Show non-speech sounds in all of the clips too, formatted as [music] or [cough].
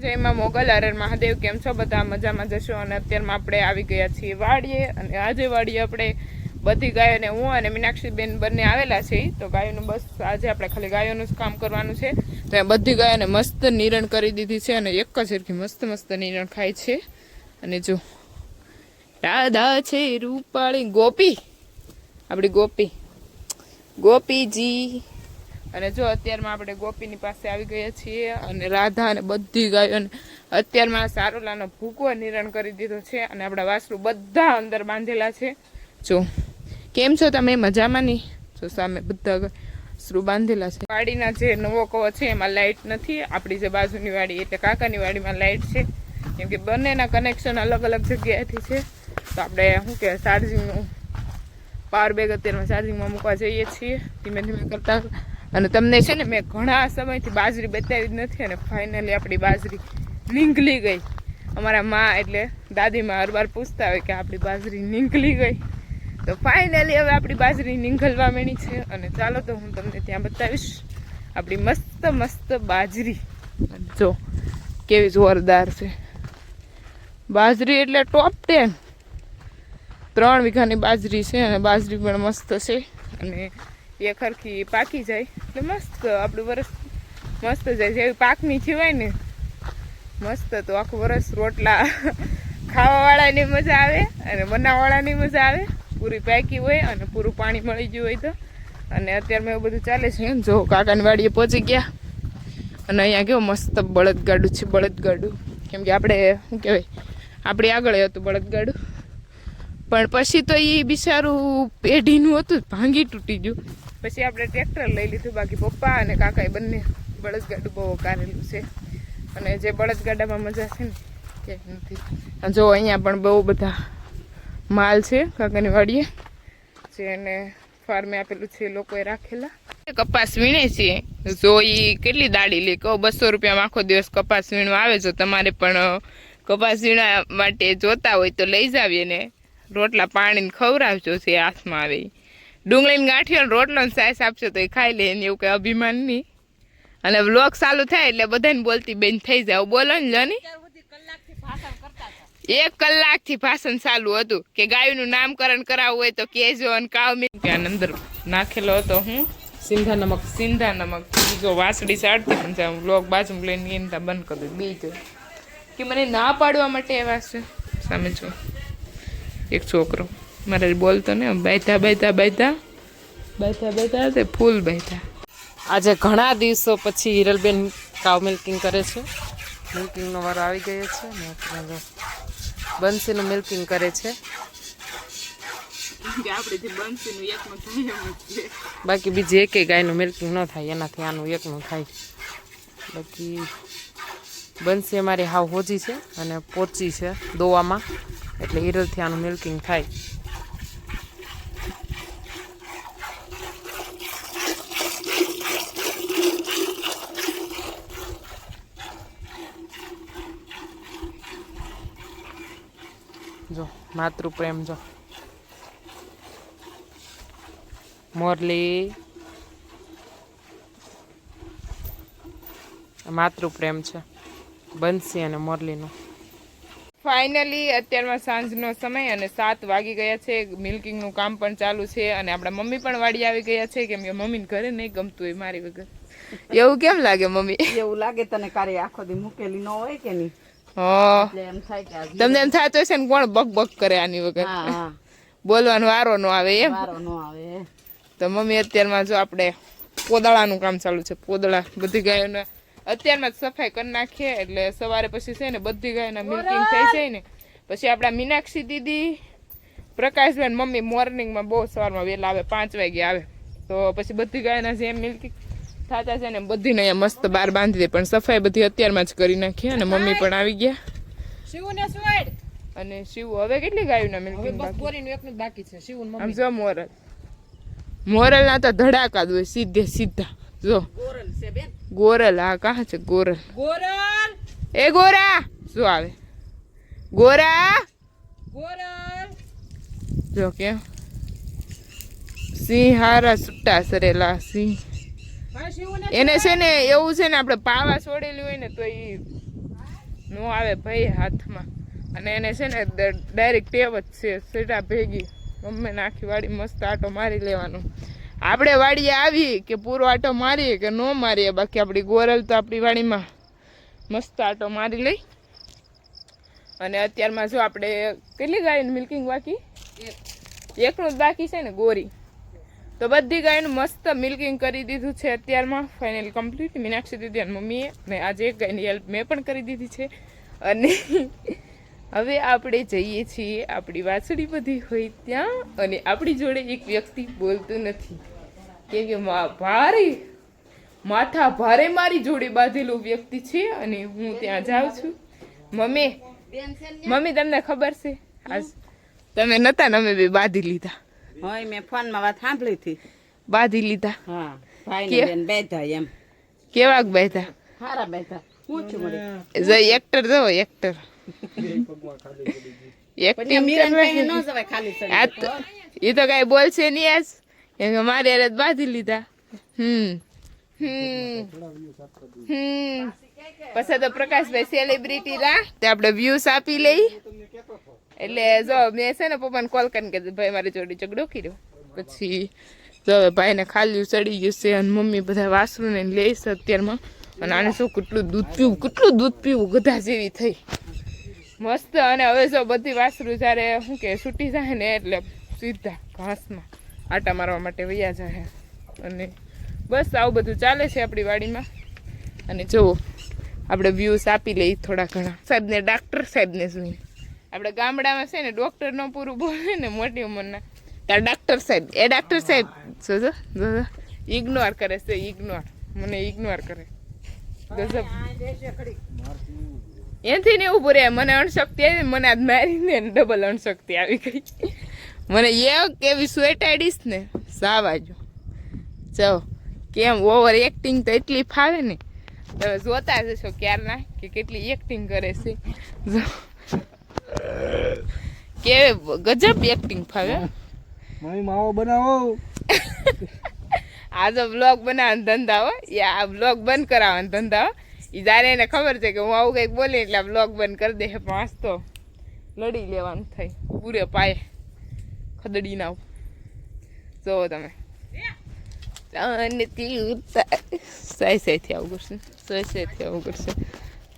જયમાં Mughal R Mahadev, કેમ છો? બધા મજામાં જશો? અને અત્યારમાં આપણે આવી ગયા છીએ વાડીએ, અને આજે વાડીએ આપણે બધી ગાયોને હું અને મીનાક્ષીબેન બંને આવેલા છે તો ગાયોનું બસ આજે આપણે ખાલી ગાયોનું જ કામ કરવાનું છે. તો એ બધી ગાયોને મસ્ત નિરણ કરી દીધી છે અને એક જ સરખી મસ્ત મસ્ત નિરણ ખાય છે. અને જો રાધા છે રૂપાળી ગોપી. આપણી ગોપી. ગોપીજી. અને જો અત્યારમાં આપણે ગોપીની પાસે આવી ગયા છીએ અને રાધા અને બધી ગાયોને અત્યારમાં સારોલાનો ભૂકો નિરણ કરી દીધો છે અને આપણા વાસરું બધા અંદર બાંધેલા છે. જો, કેમ છો તમે? મજામાં નહીં જો સામે બધા વાસરું બાંધેલા છે. વાડીના જે નવો કવો છે એમાં લાઇટ નથી. આપણી જે બાજુની વાડી એટલે કાકાની વાડીમાં લાઇટ છે. કેમ કે બંનેના કનેક્શન અલગ અલગ જગ્યાએથી છે. તો આપણે શું કે ચાર્જિંગનું પાવર બેગ અત્યારમાં ચાર્જિંગમાં મૂકવા જઈએ છીએ. ધીમે ધીમે કરતા અને તમને છે ને મેં ઘણા સમયથી બાજરી બતાવી જ નથી અને ફાઇનલી આપણી બાજરી નીકળી ગઈ. અમારા મા એટલે દાદીમાં હર વાર પૂછતા હોય કે આપણી બાજરી નીકળી ગઈ. તો ફાઇનલી હવે આપણી બાજરી નીંગલવા મેળી છે અને ચાલો તો હું તમને ત્યાં બતાવીશ આપણી મસ્ત મસ્ત બાજરી. જો કેવી જોરદાર છે. બાજરી એટલે ટોપ ટેન ત્રણ વીઘાની બાજરી છે અને બાજરી પણ મસ્ત છે. અને એ ખરખી પાકી જાય. એટલે મસ્ત આપણું વરસ મસ્ત જાય. જેવી પાકની જીવાય ને, મસ્ત તો આખું વરસ રોટલા ખાવાવાળાની મજા આવે અને બનાવવાળાની મજા આવે. પૂરી પાકી હોય અને પૂરું પાણી મળી ગયું હોય તો. અને અત્યારમાં એવું બધું ચાલે છે જો કાકાની વાડીએ પહોંચી ગયા. અને અહીંયા કેવું મસ્ત બળદગાડું છે, બળદગાડું. કેમ કે આપણે, શું કહેવાય, આપણી આગળ હતું બળદગાડું. પણ પછી તો એ બિચારું પેઢીનું હતું, ભાંગી તૂટી ગયું. પછી આપણે ટ્રેક્ટર લઈ લીધું, બાકી પપ્પા અને કાકાએ બંને બળદગાડું બહુ કારેલું છે. અને જે બળદગાડામાં મજા છે ને ક્યાંક નથી. જો અહીંયા પણ બહુ બધા માલ છે, કાકાની વાડીએ જેને ફાર્મે આપેલું છે લોકોએ રાખેલા. કપાસ વીણે છે. જો એ કેટલી દાડી લે? કહો, બસો રૂપિયામાં આખો દિવસ કપાસ વીણવા આવે, જો તમારે પણ કપાસ વીણા માટે જોતા હોય તો લઈ જાવીએ ને રોટલા પાણીને ખવડાવજો છે હાથમાં આવે. ડુંગળીને ગાંઠિયો ને રોટલો ને સાસ આપશો તો એ ખાઈ લે એને એવું કઈ અભિમાન નહીં. અને વ્લોગ ચાલુ થાય એટલે બધાને બોલતી બેન થઈ જાય બોલો ને લોની એક કલાકથી ભાષણ ચાલુ હતું કે ગાયનું નામકરણ કરાવવું હોય તો કેજો અને કાવ ત્યાં અંદર નાખેલો હતો હું. સિંધા નમક. સિંધા નમક. બીજો વાસડી સાડતી પણ છે બ્લોક બાજુ લઈને એને ત્યાં બંધ કરી બીજો. કે મને ના પાડવા માટે એવા છે. સામે જો. એક છોકરો. મારે બોલતો ને બાયતા બાયતા બાયતા બાયતા બાયતા તે ફૂલ બાયતા આજે ઘણા દિવસો પછી હિરલબેન કાવ મિલ્કિંગ કરે છે. મિલ્કિંગનો વારો આવી ગયો છે. બંસીનું મિલ્કિંગ કરે છે. બાકી બીજી એકેય ગાયનું મિલ્કિંગ ન થાય એનાથી આનું એકનું થાય. બાકી બંસી અમારી હાવ હોજી છે અને પોચી છે દોવામાં એટલે હિરલથી આનું મિલ્કિંગ થાય. જો માતૃપ્રેમ જો. મોરલી. માતૃપ્રેમ છે. બંસી અને મોરલીનું. ફાઇનલી અત્યારમાં સાંજનો સમય અને સાત વાગી ગયા છે. મિલ્કિંગનું કામ પણ ચાલુ છે અને આપણા મમ્મી પણ વાડી આવી ગયા છે. કેમ કે મમ્મીને ઘરે નહીં ગમતું હોય મારી વગર. એવું કેમ લાગે મમ્મી? એવું લાગે તને કારે આખો દી મૂકેલી ન હોય કે નહીં? હા. એટલે એમ થાય કે તમને એમ થતું હશે ને કોણ બક બક કરે આની વગર? બોલવાનો વારો નો આવે એમ. વારો ન આવે. તો મમ્મી અત્યારમાં જો આપણે પોદળાનું કામ ચાલુ છે પોદળા. બધી ગાયોના અત્યારમાં જ સફાઈ કરી નાખીએ એટલે સવારે પછી છે ને બધી ગાયોના મિલ્કિંગ થઈ જાય ને. પછી આપણા મીનાક્ષી દીદી પ્રકાશબેન મમ્મી મોર્નિંગમાં બહુ સવારમાં વહેલા આવે પાંચ વાગે આવે. તો પછી બધી ગાયના જેમ મિલ્કિંગ થતા છે ને બધીને અહીંયા મસ્ત બાર બાંધી દે પણ સફાઈ બધી અત્યારમાં જ કરી નાખી અને મમ્મી પણ આવી ગયા. શિવને સુવાડ. અને શિવ હવે કેટલી ગાયોના ના મિલ્કિંગ બસ બાકી? બોરીનું એકનું બાકી છે શિવન આમ જો મોરલ. મોરલના તો ધડાકા દોય સીધે સીધા. જો. ગોરલ છે બેન. ગોરલ હા કાં છે? ગોરલ. ગોરલ! એ ગોરા! શું આવે? ગોરા! ગોરલ! જો કે સિંહ હારા સુટ્ટા સરેલા સિંહ. એને છે ને એવું છે ને આપણે પાવા છોડેલી હોય ને તો એ નો આવે ભાઈ હાથમાં. અને એને છે ને ડાયરેક્ટ ટેવ જ છે સીટા ભેગી. મમ્મી ને આખી વાડી મસ્ત આટો મારી લેવાનો. આપણે વાડીએ આવી કે પૂરો આટો મારીએ કે ન મારીએ બાકી આપણી ગોરલ તો આપણી વાડીમાં મસ્ત આટો મારી લઈ. અને અત્યારમાં જો આપણે કેટલી ગાયનું મિલ્કિંગ બાકી? એકનું જ બાકી છે ને ગોરી. તો બધી ગાયનું મસ્ત મિલ્કિંગ કરી દીધું છે અત્યારમાં. ફાઇનલ કમ્પ્લીટ મીનાક્ષી દીદી અને મમ્મીએ અને આજે એક ગાયની હેલ્પ મેં પણ કરી દીધી છે. અને [laughs] હવે આપણે જઈએ છીએ. આપણી વાછડી બધી હોય ત્યાં અને આપણી જોડે એક વ્યક્તિ બોલતું નથી. કેમ કે મા- ભારે માથા ભારે મારી જોડે બાંધેલું વ્યક્તિ છે અને હું ત્યાં જાઉં છું. મમ્મી મમ્મી તમને ખબર છે? આજ તમે નતા ને અમે બે બાંધી લીધા. હોય મેં ફોનમાં વાત સાંભળી હતી. બાંધી લીધા. હા ભાઈ બેન બેઠા એમ. કેવાક બેઠા? સારા બેઠા. હું છું મળી જો એક્ટર જો એક્ટર એક્ટિંગ એ તો કઈ બોલશે નહીં આજ. કે મારે હારે બાંધી લીધા. હમ. હમ. હમ. પછી તો પ્રકાશભાઈ સેલિબ્રિટી રા તે આપણે વ્યૂઝ આપી લઈ. એટલે જો મેં છે ને પપ્પાને કોલ કરીને કીધું, ભાઈ, મારી જોડે ઝઘડો કર્યો. પછી જો હવે ભાઈને ખાલી ચડી ગયું છે અને મમ્મી બધા વાસરું ને લે છે અત્યારમાં. અને આને શું કેટલું દૂધ પીવું? કેટલું દૂધ પીવું? ગધા જેવી થઈ. મસ્ત. અને હવે જો બધી વાસરું જ્યારે, શું કે, છૂટી જાય ને એટલે સીધા ઘાસમાં આટા મારવા માટે વૈયા જાય. અને બસ આવું બધું ચાલે છે આપણી વાડીમાં. અને જુઓ આપણે વ્યૂઝ આપી લઈ થોડા ઘણા. સાહેબને ડાક્ટર સાહેબને જોઈને આપણે ગામડામાં છે ને ડૉક્ટર ન પૂરું બોલે ને મોટી ઉંમરના. ત્યાં ડૉક્ટર સાહેબ, એ ડૉક્ટર સાહેબ. જોજો જોજો. ઇગ્નોર કરે છે ઇગ્નોર મને ઇગ્નોર કરે. ગજબ. એથી ને ઉભું રહે મને અણશક્તિ આવી, મને આજ મારીને ડબલ અણશક્તિ આવી ગઈ. મને એ એવી સ્વેટ આડીશ ને, સાવાજો. જો, કેમ ઓવર એક્ટિંગ તો એટલી ફાવે ને. તમે જોતા જશો ક્યારના, કે કેટલી એક્ટિંગ કરે છે. જો. કે ગજબ એક્ટિંગ ફાવે? મમ્મી માવો બનાવો. આ જો બ્લોગ બનાવવાનો ધંધા હો. આ બ્લોગ બંધ કરાવવાનો ધંધા હો. એ જ્યારે એને ખબર છે કે હું આવું કંઈક બોલી એટલે આ બ્લોગ બંધ કરી દે. પણ આજ તો લડી લેવાનું થાય. પૂરે પાયે. ખદડી ના જોવો તમે. અને સાય સાયથી આવું કરશે. સાય સાયથી આવું કરશે.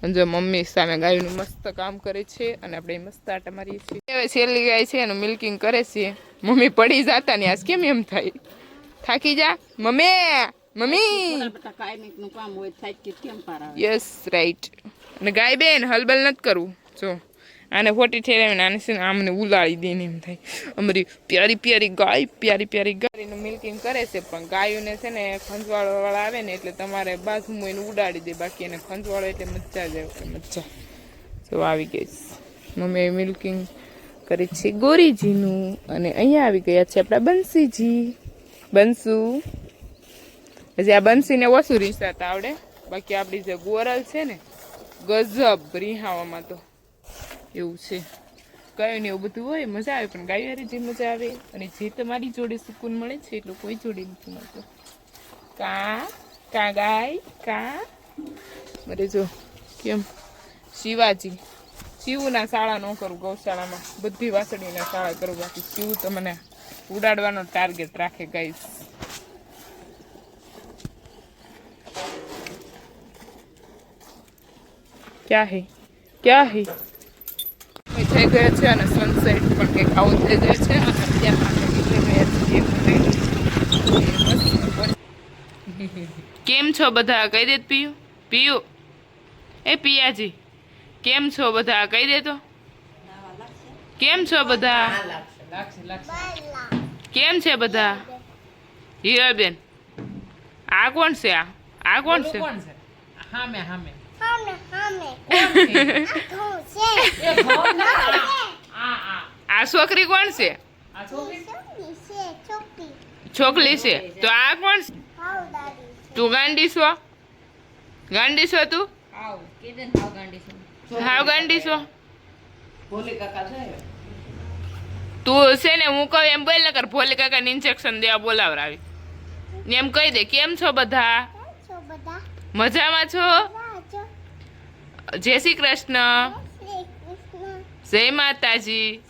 જો મમ્મી સામે ગાયનું મસ્ત કામ કરે છે અને આપણે મસ્ત આટા મારીએ છીએ. હવે છેલ્લી ગાય છે એનું મિલ્કિંગ કરે છે. મમ્મી પડી જાતા ને આજ કેમ એમ થાય? થાકી જા. મમ્મી! મમ્મી! યસ રાઈટ અને ગાય બેન હલબલ નથી કરવું. જો. આને ફોટી ઠેરાવીને આને છે ને આમને ઉલાળી દે ને એમ થાય. અમારી પ્યારી પ્યારી ગાય, પ્યારી પ્યારી ગાયનું મિલ્કિંગ કરે છે, પણ ગાયોને છે ને ખંજવાળોવાળા આવે ને એટલે તમારે બાજુમાં એને ઉડાડી દે, બાકી એને ખંજવાળો એટલે મજા જ મજા. જો આવી ગઈ છે. મમ્મીએ મિલ્કિંગ કરી છે ગોરીજીનું અને અહીંયા આવી ગયા છે આપણા બંસીજી. બંસુ. પછી આ બંસીને ઓછું રીસાતા આવડે. બાકી આપણી જે ગોરલ છે ને, ગજબ રિહાવામાં તો. એવું છે. ગાયો ને એવું બધું હોય, મજા આવે, પણ ગાયો હારે જે મજા આવે, અને જે તમારી જોડે સુકૂન મળે છે, એટલું કોઈ જોડે નથી મળતું. કા કા ગાય, કા? અરે જો, કેમ? શિવાજી, શિવના શાળા ન કરું, ગૌશાળામાં. બધી વાસળીના શાળા કરું, બાકી શિવ તો મને ઉડાડવાનો ટાર્ગેટ રાખે ગાઈસ ક્યાં હે? ક્યાં હે? થઈ ગયા છે અને સનસેટ પણ કંઈક આવું થઈ ગયો છે. કેમ છો બધા? કહી દે પિયુ. પિયુ. એ પિયાજી, કેમ છો બધા? કહી દે તો. કેમ છો બધા? કેમ છે બધા? હીરાબેન આ કોણ છે આ? આ કોણ છે? છે? હામે હામે [laughs] આ છોકરી કોણ છે? આ છોકરી? છોકરી છે તો આ કોણ છે? તું ગાંડી છો? ગાંડી છો તું? હાવ ગાંડી છો. કાકા તું છે ને હું કહું એમ બોલ નકર ભોલે કાકાને ઇન્જેક્શન દેવા બોલાવરાવી ને એમ કહી દે કેમ છો બધા? મજામાં છો? જય શ્રી કૃષ્ણ. જય માતાજી.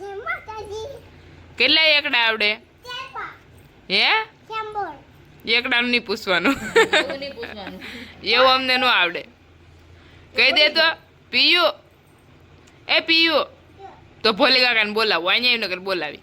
કેટલા એકડા આવડે? હે? એકડાનું નહીં પૂછવાનું. એવું અમને ન આવડે. કહી દે તો, પીયુ. એ પીયુ. તો ભોલી કાકાને બોલાવો, અહીંયા નગર બોલાવી.